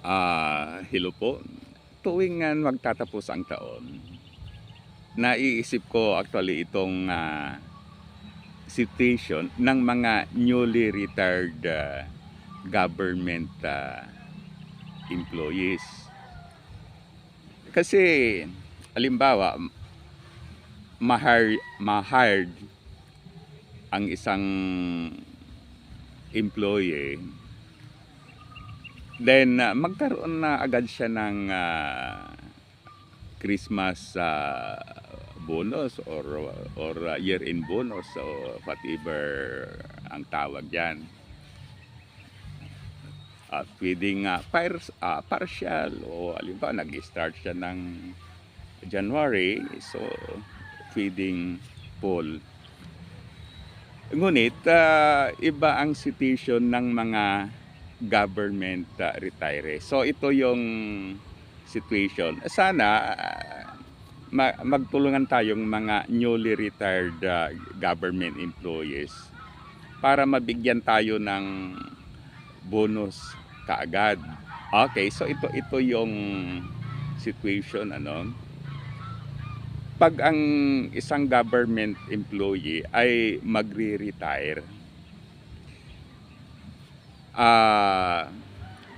Ah, hello po. Tuwing ah, magtatapos ang taon, naiisip ko actually itong ah, situation ng mga newly retired ah, government ah, employees. Kasi, alimbawa, mahir, ma-hired ang isang employee Then uh, magkaroon na agad siya ng uh, Christmas uh, bonus or or uh, year-end bonus o whatever ang tawag diyan. At pwedeng uh, par, uh, partial o halimbawa nag-start siya ng January so pwedeng full. Ngunit uh, iba ang situation ng mga government uh, retirees. So ito yung situation. Sana uh, ma- magtulungan tayong mga newly retired uh, government employees para mabigyan tayo ng bonus kaagad. Okay, so ito ito yung situation ano. Pag ang isang government employee ay magre-retire, ah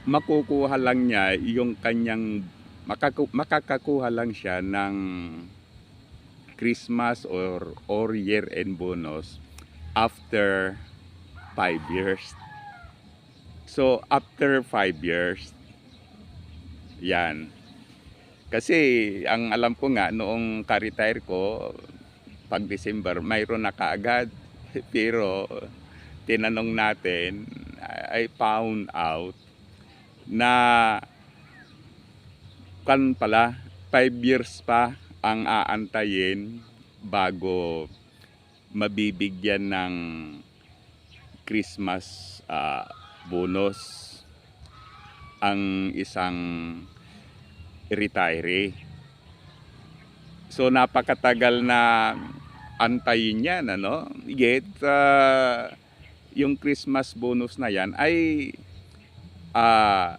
makukuha lang niya yung kanyang makaku, makakakuha lang siya ng Christmas or or year end bonus after 5 years. So after 5 years yan. Kasi ang alam ko nga noong ka-retire ko pag December mayroon na kaagad pero tinanong natin I found out na kan pala 5 years pa ang aantayin bago mabibigyan ng Christmas ah, bonus ang isang retiree. So napakatagal na antayin yan ano. Yet ah, yung Christmas bonus na yan ay ah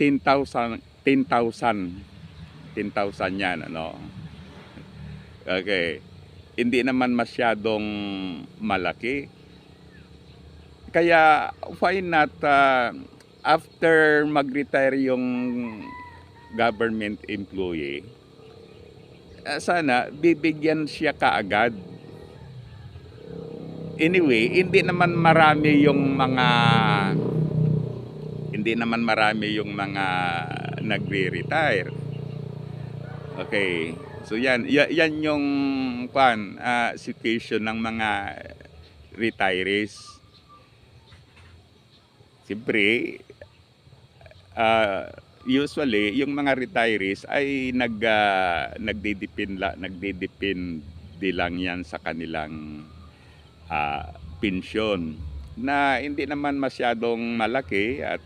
10,000 10,000 10,000 yan ano. Okay. Hindi naman masyadong malaki. Kaya why not ah, after mag-retire yung government employee ah, sana bibigyan siya kaagad anyway, hindi naman marami yung mga hindi naman marami yung mga nagre-retire. Okay. So yan, ya- yan yung kwan, ah, situation ng mga retirees. Siyempre, ah, usually yung mga retirees ay nag uh, nagdidepend la, nagdidepende lang yan sa kanilang ah, pensyon na hindi naman masyadong malaki at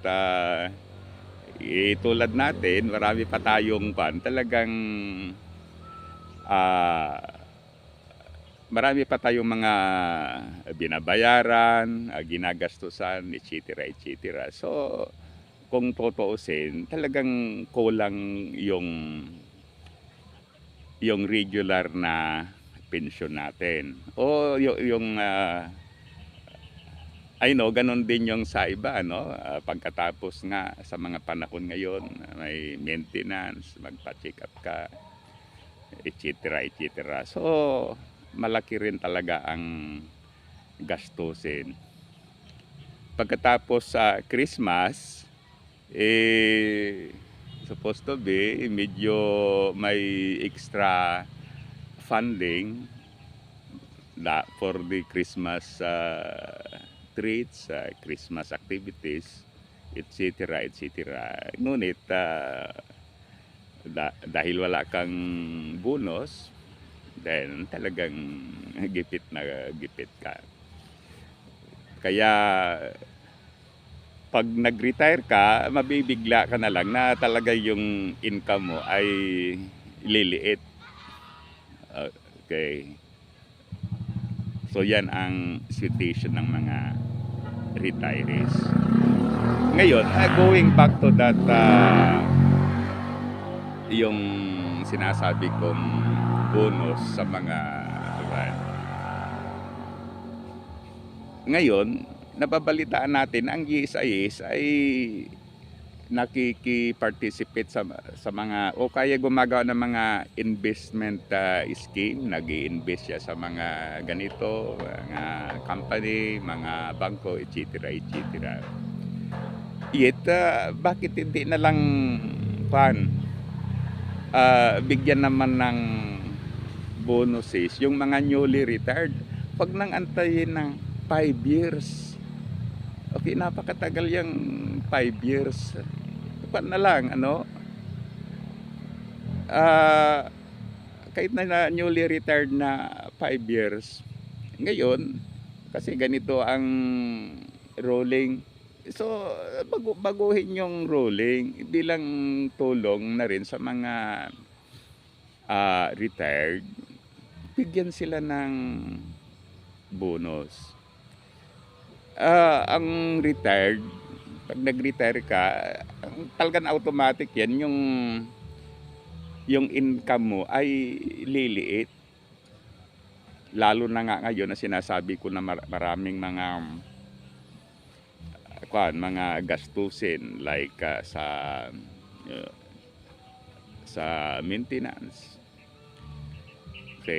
eh, tulad natin, marami pa tayong pan, talagang ah, marami pa tayong mga binabayaran, ah, ginagastusan, etc. etc. So, kung tutuusin, talagang kulang yung yung regular na pensyon natin. O yung, yung ah, I know, ganun din yung sa iba, ano? Ah, pagkatapos nga sa mga panahon ngayon, may maintenance, magpa-check up ka, etc. etc. So, malaki rin talaga ang gastusin. Pagkatapos sa Christmas, eh, supposed to be, medyo may extra funding na for the Christmas uh, treats, uh, Christmas activities, etc. etc. Ngunit uh, da- dahil wala kang bonus, then talagang gipit na gipit ka. Kaya pag nag-retire ka, mabibigla ka na lang na talaga yung income mo ay liliit. Okay. So yan ang situation ng mga retirees. Ngayon, ah, going back to that ah, yung sinasabi kong bonus sa mga diba? Ngayon, nababalitaan natin ang GSIS ay nakiki-participate sa sa mga o kaya gumagawa ng mga investment ah, scheme, nag invest siya sa mga ganito, mga company, mga bangko, etc. etc. Yet, ah, bakit hindi na lang pan ah, bigyan naman ng bonuses yung mga newly retired pag nang antayin ng 5 years okay napakatagal yung 5 years pa na lang ano? Ah kahit na, na newly retired na 5 years ngayon kasi ganito ang rolling so bago, baguhin yung rolling bilang tulong na rin sa mga ah, retired. Bigyan sila ng bonus. Ah, ang retired, pag nag-retire ka, ang talagang automatic yan, yung, yung income mo ay liliit. Lalo na nga ngayon na sinasabi ko na mar- maraming mga kuwan, mga gastusin like ah, sa uh, sa maintenance. Kasi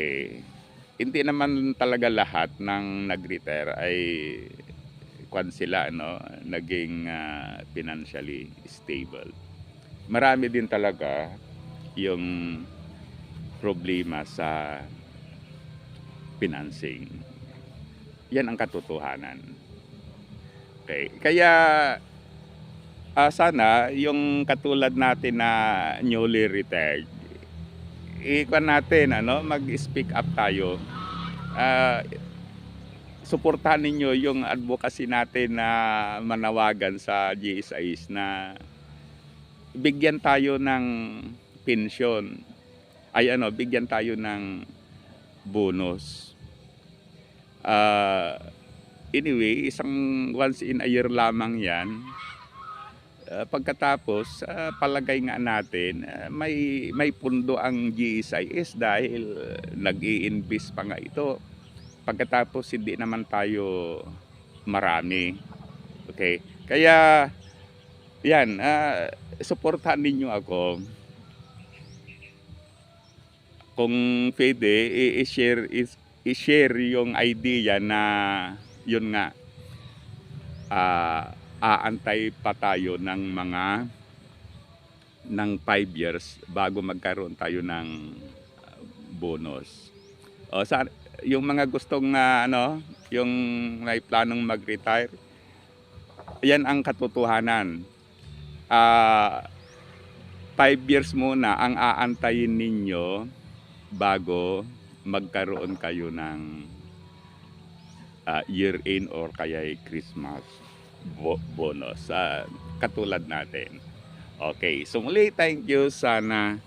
hindi naman talaga lahat ng nag-retire ay kwan sila no naging ah, financially stable. Marami din talaga yung problema sa financing. Yan ang katotohanan. Okay kaya ah, sana yung katulad natin na newly retired ikwan natin ano mag-speak up tayo. Ah, suportahan ninyo yung advocacy natin na manawagan sa GSIs na bigyan tayo ng pensyon. Ay ano bigyan tayo ng bonus. Ah, anyway isang once in a year lamang yan. Ah, pagkatapos ah, palagay nga natin ah, may may pundo ang GSIS dahil ah, nag-i-invest pa nga ito pagkatapos hindi naman tayo marami. Okay? Kaya yan, ah, suportahan ninyo ako. Kung pwede, i-share is i-share yung idea na yun nga ah, aantay pa tayo ng mga ng 5 years bago magkaroon tayo ng bonus. O sa yung mga gustong ah, ano, yung may planong mag-retire, yan ang katotohanan. Ah, 5 years muna ang aantayin ninyo bago magkaroon kayo ng ah, year-end or kaya Christmas bo- bonus. Ah, katulad natin. Okay, so muli thank you. Sana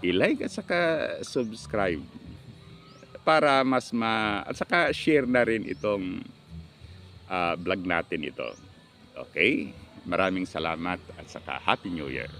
i-like at saka subscribe para mas ma at saka share na rin itong ah, vlog natin ito. Okay? Maraming salamat at saka Happy New Year.